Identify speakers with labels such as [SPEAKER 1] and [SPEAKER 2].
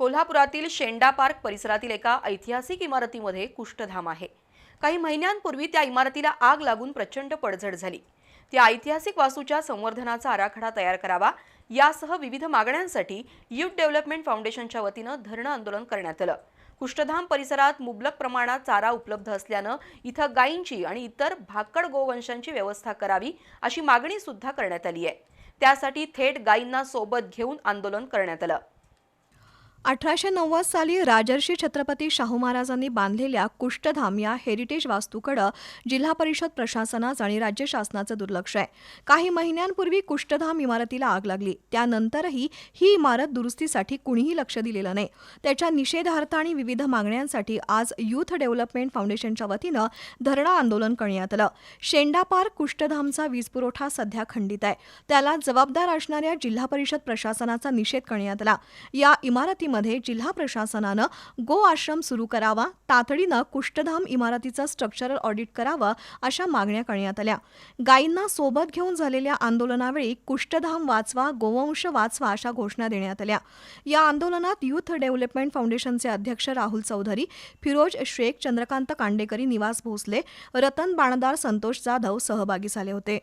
[SPEAKER 1] कोल्हापुरातील शेंडा पार्क परिसरातील एका ऐतिहासिक इमारतीमध्ये कुष्ठधाम आहे. काही महिन्यांपूर्वी त्या इमारतीला आग लागून प्रचंड पडझड झाली. त्या ऐतिहासिक वास्तूच्या संवर्धनाचा आराखडा तयार करावा यासह विविध मागण्यांसाठी युथ डेव्हलपमेंट फाउंडेशनच्या वतीनं धरणं आंदोलन करण्यात आलं. कुष्ठधाम परिसरात मुबलक प्रमाणात चारा उपलब्ध असल्यानं इथं गायींची आणि इतर भाकड गोवंशांची व्यवस्था करावी अशी मागणी सुद्धा करण्यात आली आहे. त्यासाठी थेट गायींना सोबत घेऊन आंदोलन करण्यात आलं.
[SPEAKER 2] अठराशे नव्वद साली राजर्षी छत्रपती शाहू महाराजांनी बांधलेल्या कुष्ठधाम या हेरिटेज वास्तूकडं जिल्हा परिषद प्रशासनाचं आणि राज्य शासनाचं दुर्लक्ष आहे. काही महिन्यांपूर्वी कुष्ठधाम इमारतीला आग लागली. त्यानंतरही ही इमारत दुरुस्तीसाठी कुणीही लक्ष दिलेलं नाही. त्याच्या निषेधार्थ आणि विविध मागण्यांसाठी आज युथ डेव्हलपमेंट फाउंडेशनच्या वतीनं धरणं आंदोलन करण्यात आलं. शेंडा पार्क कुष्ठधामचा वीजपुरवठा सध्या खंडित आहे. त्याला जबाबदार असणाऱ्या जिल्हा परिषद प्रशासनाचा निषेध करण्यात आला. या इमारती इमारतीमध्ये जिल्हा प्रशासनानं गो आश्रम सुरू करावा तातडीनं कुष्ठधाम इमारतीचं स्ट्रक्चरल ऑडिट करावं अशा मागण्या करण्यात आल्या. गायींना सोबत घेऊन झालेल्या आंदोलनावेळी कुष्ठधाम वाचवा गोवंश वाचवा अशा घोषणा देण्यात आल्या. या आंदोलनात युथ डेव्हलपमेंट फाउंडेशनचे अध्यक्ष राहुल चौधरी फिरोज शेख चंद्रकांत कांडेकरी निवास भोसले रतन बाणदार संतोष जाधव सहभागी झाले होते.